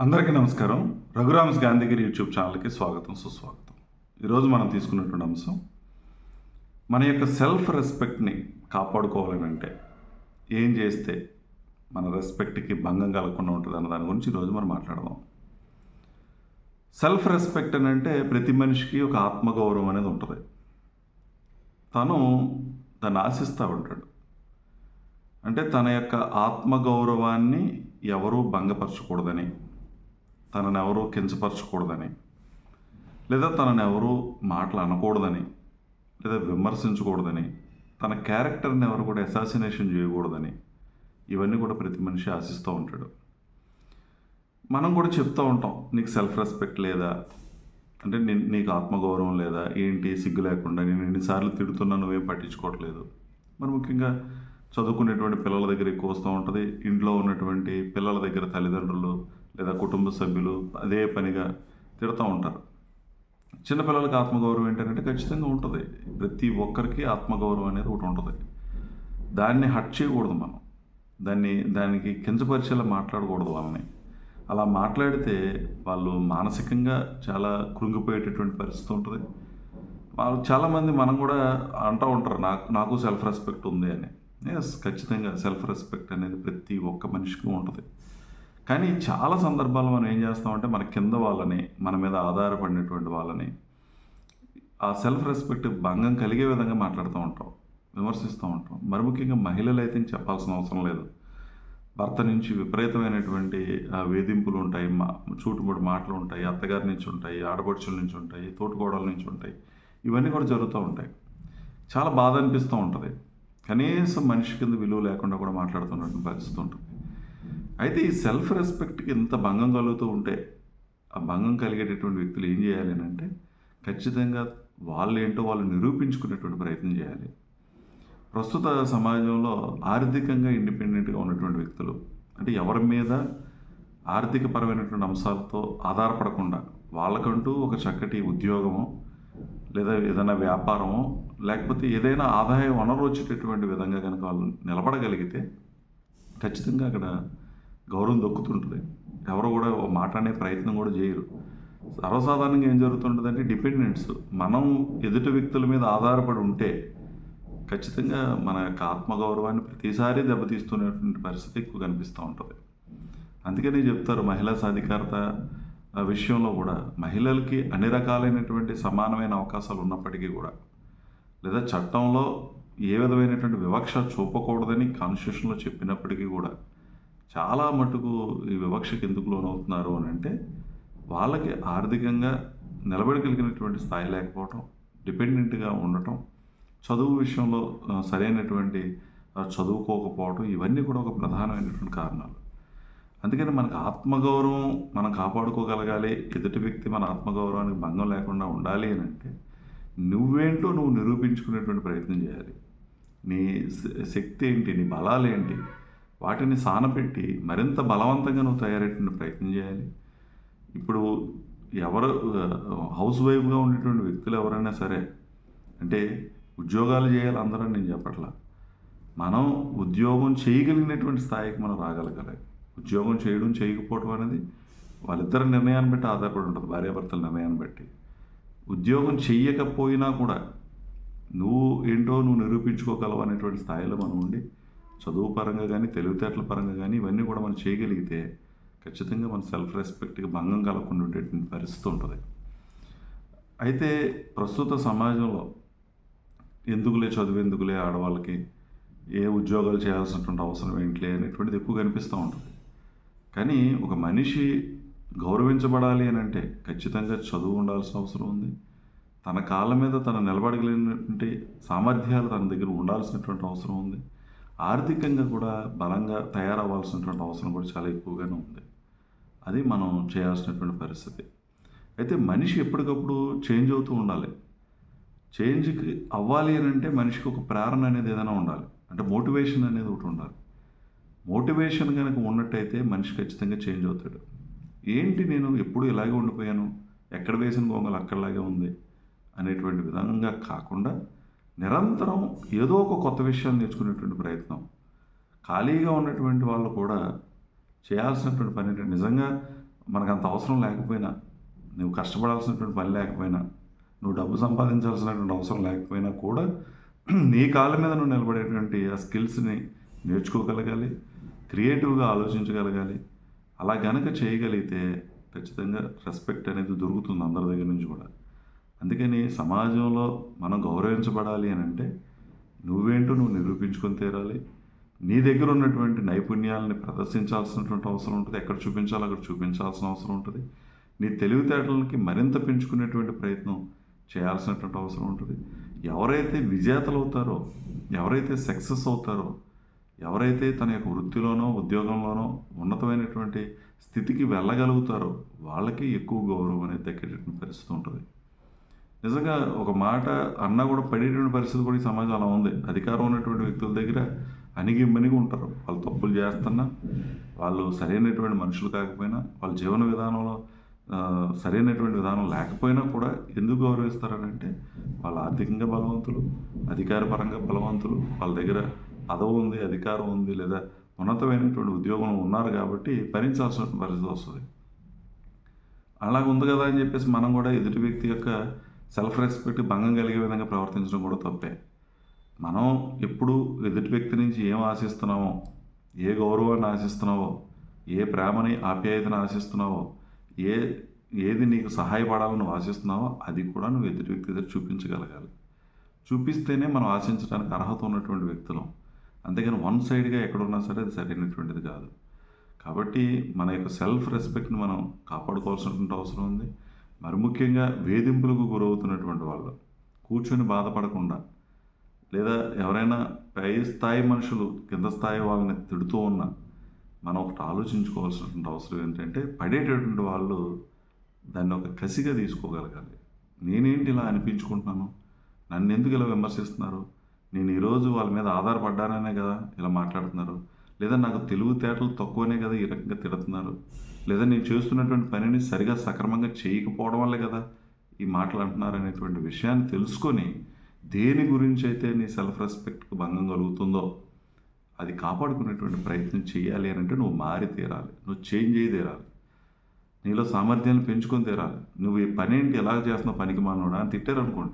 అందరికీ నమస్కారం. రఘురామ్స్ గాంధీగిరి యూట్యూబ్ ఛానల్కి స్వాగతం సుస్వాగతం. ఈరోజు మనం తీసుకున్నటువంటి అంశం మన యొక్క సెల్ఫ్ రెస్పెక్ట్ని కాపాడుకోవాలనంటే ఏం చేస్తే మన రెస్పెక్ట్కి భంగం కలగకుండా ఉంటుంది అన్న దాని గురించి ఈరోజు మనం మాట్లాడదాం. సెల్ఫ్ రెస్పెక్ట్ అని అంటే ప్రతి మనిషికి ఒక ఆత్మగౌరవం అనేది ఉంటుంది. తను దాన్ని ఆశిస్తూ ఉంటాడు. అంటే తన యొక్క ఆత్మగౌరవాన్ని ఎవరూ భంగపరచకూడదని తనని ఎవరూ కించపరచకూడదని లేదా తనని ఎవరూ మాటలు అనకూడదని లేదా విమర్శించకూడదని తన క్యారెక్టర్ని ఎవరు కూడా అసాసినేషన్ చేయకూడదని ఇవన్నీ కూడా ప్రతి మనిషి ఆశిస్తూ ఉంటాడు. మనం కూడా చెప్తూ ఉంటాం నీకు సెల్ఫ్ రెస్పెక్ట్ లేదా? అంటే నీకు ఆత్మగౌరవం లేదా? ఏంటి సిగ్గు లేకుండా నేను ఎన్నిసార్లు తిడుతున్నా నువ్వేం పట్టించుకోవట్లేదు? మరి ముఖ్యంగా చదువుకునేటువంటి పిల్లల దగ్గర ఎక్కువ వస్తూ ఉంటుంది. ఇంట్లో ఉన్నటువంటి పిల్లల దగ్గర తల్లిదండ్రులు లేదా కుటుంబ సభ్యులు అదే పనిగా తిడుతూ ఉంటారు. చిన్నపిల్లలకి ఆత్మగౌరవం ఏంటంటే ఖచ్చితంగా ఉంటుంది. ప్రతి ఒక్కరికి ఆత్మగౌరవం అనేది ఒకటి ఉంటుంది. దాన్ని హట్ చేయకూడదు మనం. దాన్ని దానికి కించపరిచేలా మాట్లాడకూడదు వాళ్ళని. అలా మాట్లాడితే వాళ్ళు మానసికంగా చాలా కృంగిపోయేటటువంటి పరిస్థితి ఉంటుంది. వాళ్ళు చాలామంది మనం కూడా అంటూ ఉంటారు నాకు నాకు సెల్ఫ్ రెస్పెక్ట్ ఉంది అని. ఎస్ ఖచ్చితంగా సెల్ఫ్ రెస్పెక్ట్ అనేది ప్రతి ఒక్క మనిషికి ఉంటుంది. కానీ చాలా సందర్భాల్లో మనం ఏం చేస్తామంటే మన కింద వాళ్ళని మన మీద ఆధారపడినటువంటి వాళ్ళని ఆ సెల్ఫ్ రెస్పెక్ట్ భంగం కలిగే విధంగా మాట్లాడుతూ ఉంటాం విమర్శిస్తూ ఉంటాం. మరి ముఖ్యంగా మహిళలు అయితే చెప్పాల్సిన అవసరం లేదు. భర్త నుంచి విపరీతమైనటువంటి వేధింపులు ఉంటాయి మా చూటుముడు మాటలు ఉంటాయి అత్తగారి నుంచి ఉంటాయి ఆడపడుచుల నుంచి ఉంటాయి తోటికోడల నుంచి ఉంటాయి. ఇవన్నీ కూడా జరుగుతూ ఉంటాయి. చాలా బాధ అనిపిస్తూ ఉంటుంది. కనీసం మనిషి కింద విలువ లేకుండా కూడా మాట్లాడుతున్నటువంటి పరిస్థితి ఉంటుంది. అయితే ఈ సెల్ఫ్ రెస్పెక్ట్కి ఇంత భంగం కలుగుతూ ఉంటే ఆ భంగం కలిగేటటువంటి వ్యక్తులు ఏం చేయాలి అని అంటే ఖచ్చితంగా వాళ్ళు ఏంటో వాళ్ళు నిరూపించుకునేటువంటి ప్రయత్నం చేయాలి. ప్రస్తుత సమాజంలో ఆర్థికంగా ఇండిపెండెంట్గా ఉన్నటువంటి వ్యక్తులు అంటే ఎవరి మీద ఆర్థికపరమైనటువంటి అంశాలతో ఆధారపడకుండా వాళ్ళకంటూ ఒక చక్కటి ఉద్యోగము లేదా ఏదైనా వ్యాపారము లేకపోతే ఏదైనా ఆదాయ వనరు వచ్చేటటువంటి విధంగా కనుక వాళ్ళు నిలబడగలిగితే ఖచ్చితంగా అక్కడ గౌరవం దొక్కుతుంటుంది. ఎవరు కూడా ఓ మాట అనే ప్రయత్నం కూడా చేయరు. సర్వసాధారణంగా ఏం జరుగుతుంటుందంటే డిపెండెంట్స్ మనం ఎదుటి వ్యక్తుల మీద ఆధారపడి ఉంటే ఖచ్చితంగా మన యొక్క ఆత్మగౌరవాన్ని ప్రతిసారి దెబ్బతీస్తున్నటువంటి పరిస్థితి ఎక్కువ కనిపిస్తూ ఉంటుంది. అందుకనే చెప్తారు మహిళా సాధికారత విషయంలో కూడా మహిళలకి అన్ని రకాలైనటువంటి సమానమైన అవకాశాలు ఉన్నప్పటికీ కూడా లేదా చట్టంలో ఏ విధమైనటువంటి వివక్ష చూపకూడదని కాన్స్టిట్యూషన్లో చెప్పినప్పటికీ కూడా చాలా మటుకు ఈ వివక్షకి ఎందుకు లోనవుతున్నారు అని అంటే వాళ్ళకి ఆర్థికంగా నిలబడగలిగినటువంటి స్థాయి లేకపోవటం డిపెండెంట్గా ఉండటం చదువు విషయంలో సరైనటువంటి చదువుకోకపోవటం ఇవన్నీ కూడా ఒక ప్రధానమైనటువంటి కారణాలు. అందుకని మనకు ఆత్మగౌరవం మనం కాపాడుకోగలగాలి ఎదుటి వ్యక్తి మన ఆత్మగౌరవానికి భంగం లేకుండా ఉండాలి అని అంటే నువ్వేంటో నువ్వు నిరూపించుకునేటువంటి ప్రయత్నం చేయాలి. నీ శ- శక్తి ఏంటి నీ బలాలు ఏంటి వాటిని సానపెట్టి మరింత బలవంతంగా నువ్వు తయారయ్యేటువంటి ప్రయత్నం చేయాలి. ఇప్పుడు ఎవరు హౌస్ వైఫ్గా ఉండేటువంటి వ్యక్తులు ఎవరైనా సరే అంటే ఉద్యోగాలు చేయాలి అందరూ నేను చెప్పట్లా. మనం ఉద్యోగం చేయగలిగినటువంటి స్థాయికి మనం రాగలగాలి. ఉద్యోగం చేయడం చేయకపోవడం అనేది వాళ్ళిద్దరి నిర్ణయాన్ని బట్టి ఆధారపడి ఉంటుంది భార్యాభర్తల నిర్ణయాన్ని బట్టి. ఉద్యోగం చెయ్యకపోయినా కూడా నువ్వు ఏంటో నువ్వు నిరూపించుకోగలవు అనేటువంటి స్థాయిలో మనం ఉండి చదువు పరంగా కానీ తెలివితేటల పరంగా కానీ ఇవన్నీ కూడా మనం చేయగలిగితే ఖచ్చితంగా మన సెల్ఫ్ రెస్పెక్ట్కి భంగం కలగకుండా ఉండేటువంటి పరిస్థితి ఉంటుంది. అయితే ప్రస్తుత సమాజంలో ఎందుకులే చదువు ఎందుకులే ఆడవాళ్ళకి ఏ ఉద్యోగాలు చేయాల్సినటువంటి అవసరం ఏంటిలే అనేటువంటిది ఎక్కువ కనిపిస్తూ ఉంటుంది. కానీ ఒక మనిషి గౌరవించబడాలి అని అంటే ఖచ్చితంగా చదువు ఉండాల్సిన అవసరం ఉంది. తన కాళ్ళ మీద తను నిలబడగలిగినటువంటి సామర్థ్యాలు తన దగ్గర ఉండాల్సినటువంటి అవసరం ఉంది. ఆర్థికంగా కూడా బలంగా తయారవ్వాల్సినటువంటి అవసరం కూడా చాలా ఎక్కువగానే ఉంది. అది మనం చేయాల్సినటువంటి పరిస్థితి. అయితే మనిషి ఎప్పటికప్పుడు చేంజ్ అవుతూ ఉండాలి. చేంజ్కి అవ్వాలి అని అంటే మనిషికి ఒక ప్రేరణ అనేది ఏదైనా ఉండాలి. అంటే మోటివేషన్ అనేది ఒకటి ఉండాలి. మోటివేషన్ కనుక ఉన్నట్టయితే మనిషి ఖచ్చితంగా చేంజ్ అవుతాడు. ఏంటి నేను ఎప్పుడు ఇలాగే ఉండిపోయాను? ఎక్కడ వేసిన గొంగలు అక్కడలాగే ఉంది? అనేటువంటి విధంగా కాకుండా నిరంతరం ఏదో ఒక కొత్త విషయాన్ని నేర్చుకునేటువంటి ప్రయత్నం. ఖాళీగా ఉన్నటువంటి వాళ్ళు కూడా చేయాల్సినటువంటి పని ఏంటంటే నిజంగా మనకు అంత అవసరం లేకపోయినా నువ్వు కష్టపడాల్సినటువంటి పని లేకపోయినా నువ్వు డబ్బు సంపాదించాల్సినటువంటి అవసరం లేకపోయినా కూడా నీ కాళ్ళ మీద నువ్వు నిలబడేటువంటి ఆ స్కిల్స్ని నేర్చుకోగలగాలి క్రియేటివ్గా ఆలోచించగలగాలి. అలా గనక చేయగలిగితే ఖచ్చితంగా రెస్పెక్ట్ అనేది దొరుకుతుంది అందరి దగ్గర నుంచి కూడా. అందుకని సమాజంలో మనం గౌరవించబడాలి అని అంటే నువ్వేంటో నువ్వు నిరూపించుకొని తీరాలి. నీ దగ్గర ఉన్నటువంటి నైపుణ్యాలని ప్రదర్శించాల్సినటువంటి అవసరం ఉంటుంది. ఎక్కడ చూపించాలో అక్కడ చూపించాల్సిన అవసరం ఉంటుంది. నీ తెలివితేటలకి మరింత పెంచుకునేటువంటి ప్రయత్నం చేయాల్సినటువంటి అవసరం ఉంటుంది. ఎవరైతే విజేతలు అవుతారో ఎవరైతే సక్సెస్ అవుతారో ఎవరైతే తన యొక్క వృత్తిలోనో ఉద్యోగంలోనో ఉన్నతమైనటువంటి స్థితికి వెళ్ళగలుగుతారో వాళ్ళకి ఎక్కువ గౌరవం అనేది దక్కేటటువంటి పరిస్థితి ఉంటుంది. నిజంగా ఒక మాట అన్న కూడా పడేటువంటి పరిస్థితి కూడా ఈ సమాజం అలా ఉంది. అధికారం ఉన్నటువంటి వ్యక్తుల దగ్గర అణిగి మణిగి ఉంటారు. వాళ్ళు తప్పులు చేస్తున్నా వాళ్ళు సరైనటువంటి మనుషులు కాకపోయినా వాళ్ళ జీవన విధానంలో సరైనటువంటి విధానం లేకపోయినా కూడా ఎందుకు గౌరవిస్తారనంటే వాళ్ళు ఆర్థికంగా బలవంతులు అధికారపరంగా బలవంతులు వాళ్ళ దగ్గర పదవి ఉంది అధికారం ఉంది లేదా ఉన్నతమైనటువంటి ఉద్యోగం ఉన్నారు కాబట్టి భరించాల్సిన పరిస్థితి వస్తుంది. అలాగ ఉంది కదా అని చెప్పేసి మనం కూడా ఎదుటి వ్యక్తి యొక్క సెల్ఫ్ రెస్పెక్ట్ భంగం కలిగే విధంగా ప్రవర్తించడం కూడా తప్పే. మనం ఎప్పుడు ఎదుటి వ్యక్తి నుంచి ఏం ఆశిస్తున్నామో ఏ గౌరవాన్ని ఆశిస్తున్నావో ఏ ప్రేమని ఆప్యాయతను ఆశిస్తున్నావో ఏ ఏది నీకు సహాయపడాలని నువ్వు ఆశిస్తున్నావో అది కూడా నువ్వు ఎదుటి వ్యక్తి దగ్గర చూపించగలగాలి. చూపిస్తేనే మనం ఆశించడానికి అర్హత ఉన్నటువంటి వ్యక్తులం. అంతేకాని వన్ సైడ్గా ఎక్కడున్నా సరే అది సరైనటువంటిది కాదు. కాబట్టి మన యొక్క సెల్ఫ్ రెస్పెక్ట్ని మనం కాపాడుకోవాల్సినటువంటి అవసరం ఉంది. మరి ముఖ్యంగా వేధింపులకు గురవుతున్నటువంటి వాళ్ళు కూర్చొని బాధపడకుండా లేదా ఎవరైనా పై స్థాయి మనుషులు కింద స్థాయి వాళ్ళని తిడుతూ ఉన్నా మనం ఒకటి ఆలోచించుకోవాల్సినటువంటి అవసరం ఏంటంటే పడేటటువంటి వాళ్ళు దాన్ని ఒక కసిగా తీసుకోగలగాలి. నేనేంటి ఇలా అనిపించుకుంటున్నాను? నన్ను ఎందుకు ఇలా విమర్శిస్తున్నారు? నేను ఈరోజు వాళ్ళ మీద ఆధారపడ్డాననే కదా ఇలా మాట్లాడుతున్నారు. లేదా నాకు తెలివితేటలు తక్కువనే కదా ఈ రకంగా తిడుతున్నారు. లేదా నేను చేస్తున్నటువంటి పనిని సరిగా సక్రమంగా చేయకపోవడం వల్లే కదా ఈ మాటలు అంటున్నారు అనేటువంటి విషయాన్ని తెలుసుకొని దేని గురించి అయితే నీ సెల్ఫ్ రెస్పెక్ట్కి భంగం కలుగుతుందో అది కాపాడుకునేటువంటి ప్రయత్నం చేయాలి అని అంటే నువ్వు మారి తీరాలి. నువ్వు చేంజ్ అయ్యి తీరాలి. నీలో సామర్థ్యాన్ని పెంచుకొని తీరాలి. నువ్వు ఈ పని ఏంటి? ఎలా చేస్తున్నావు? పనికి మానవుడా? అని తిట్టారనుకోండి.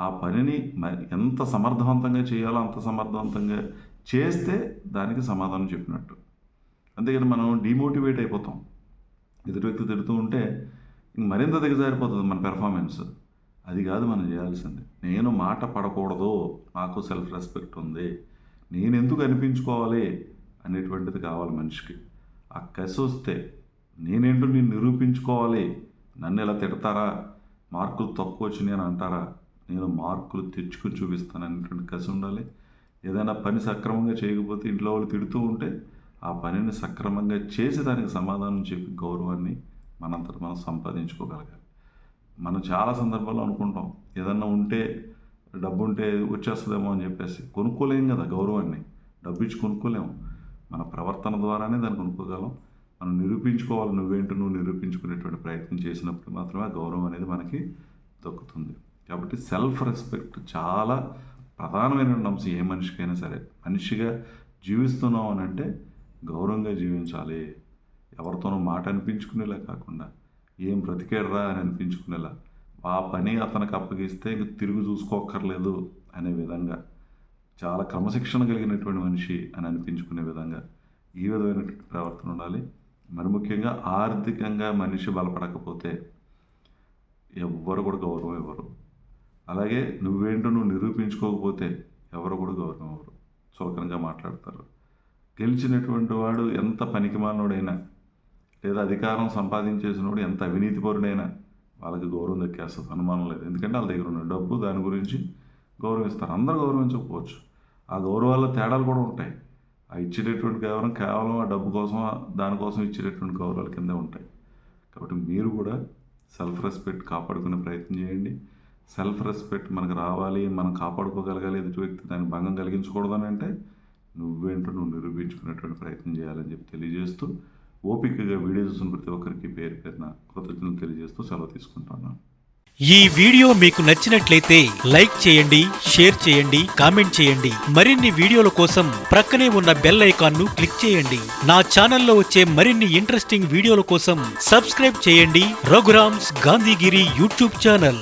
ఆ పనిని ఎంత సమర్థవంతంగా చేయాలో అంత సమర్థవంతంగా చేస్తే దానికి సమాధానం చెప్పినట్టు. అంతేగాని మనం డిమోటివేట్ అయిపోతాం. ఎదుటి వ్యక్తి తిడుతూ ఉంటే ఇంక మరింత దిగజారిపోతుంది మన పెర్ఫార్మెన్స్ అది కాదు మనం చేయాల్సింది. నేను మాట పడకూడదు. నాకు సెల్ఫ్ రెస్పెక్ట్ ఉంది. నేను ఎందుకు అనిపించుకోవాలి అనేటువంటిది కావాలి మనిషికి. ఆ కసి వస్తే నేనేంటో నేను నిరూపించుకోవాలి. నన్ను ఇలా తిడతారా? మార్కులు తక్కువ వచ్చినాయి అని అంటారా? నేను మార్కులు తెచ్చుకుని చూపిస్తాను అనేటువంటి కసి ఉండాలి. ఏదైనా పని సక్రమంగా చేయకపోతే ఇంట్లో వాళ్ళు తిడుతూ ఉంటే ఆ పనిని సక్రమంగా చేసి దానికి సమాధానం చెప్పి గౌరవాన్ని మనంతట మనం సంపాదించుకోగలగాలి. మనం చాలా సందర్భాల్లో అనుకుంటాం ఏదన్నా ఉంటే డబ్బు ఉంటే వచ్చేస్తుందేమో అని చెప్పేసి కొనుక్కోలేం కదా గౌరవాన్ని డబ్బు ఇచ్చి కొనుక్కోలేము మన ప్రవర్తన ద్వారానే దాన్ని కొనుక్కోగలం. మనం నిరూపించుకోవాలి నువ్వేంటి నువ్వు నిరూపించుకునేటువంటి ప్రయత్నం చేసినప్పుడు మాత్రమే గౌరవం అనేది మనకి దక్కుతుంది. కాబట్టి సెల్ఫ్ రెస్పెక్ట్ చాలా ప్రధానమైన అంశం ఏ మనిషికైనా సరే. మనిషిగా జీవిస్తున్నాం అని అంటే గౌరవంగా జీవించాలి. ఎవరితోనో మాట అనిపించుకునేలా కాకుండా ఏం బ్రతికేడరా అని అనిపించుకునేలా. ఆ పని అతనికి అప్పగిస్తే ఇంక తిరుగు చూసుకోక్కర్లేదు అనే విధంగా. చాలా క్రమశిక్షణ కలిగినటువంటి మనిషి అని అనిపించుకునే విధంగా ఈ విధమైనటువంటి ప్రవర్తన ఉండాలి. మరి ముఖ్యంగా ఆర్థికంగా మనిషి బలపడకపోతే ఎవ్వరు కూడా గౌరవం ఇవ్వరు. అలాగే నువ్వేంటో నువ్వు నిరూపించుకోకపోతే ఎవరు కూడా గౌరవం ఇవ్వరు చులకనగా మాట్లాడతారు. గెలిచినటువంటి వాడు ఎంత పనికిమాలినోడైనా లేదా అధికారం సంపాదించేసినోడు ఎంత అవినీతిపరుడైనా వాళ్ళకి గౌరవం దక్కేస్తుంది. అనుమానం లేదు. ఎందుకంటే వాళ్ళ దగ్గర ఉన్న డబ్బు దాని గురించి గౌరవిస్తారు. అందరూ గౌరవించకపోవచ్చు. ఆ గౌరవాల్లో తేడాలు కూడా ఉంటాయి. ఆ ఇచ్చేటటువంటి గౌరవం కేవలం ఆ డబ్బు కోసం దానికోసం ఇచ్చేటటువంటి గౌరవాల కిందే ఉంటాయి. కాబట్టి మీరు కూడా సెల్ఫ్ రెస్పెక్ట్ కాపాడుకునే ప్రయత్నం చేయండి. సెల్ఫ్ రెస్పెక్ట్ మనకు రావాలి మనం కాపాడుకోగలగాలి ఎదుటి వ్యక్తి దానికి భంగం కలిగించకూడదని అంటే నువ్వేంటో నువ్వు నిరూపించుకునేటువంటి ప్రయత్నం చేయాలని చెప్పి తెలియజేస్తూ ఓపికగా వీడియో చూసిన ప్రతి ఒక్కరికి పేరు పేరున కృతజ్ఞతలు తెలియజేస్తూ సెలవు తీసుకుంటున్నాను ఈ వీడియో మీకు నచ్చినట్లయితే లైక్ చేయండి షేర్ చేయండి కామెంట్ చేయండి. మరిన్ని వీడియోల కోసం ప్రక్కనే ఉన్న బెల్ ఐకాన్ను క్లిక్ చేయండి. నా ఛానల్లో వచ్చే మరిన్ని ఇంట్రెస్టింగ్ వీడియోల కోసం సబ్స్క్రైబ్ చేయండి. Raghuram's Gandhigiri YouTube channel.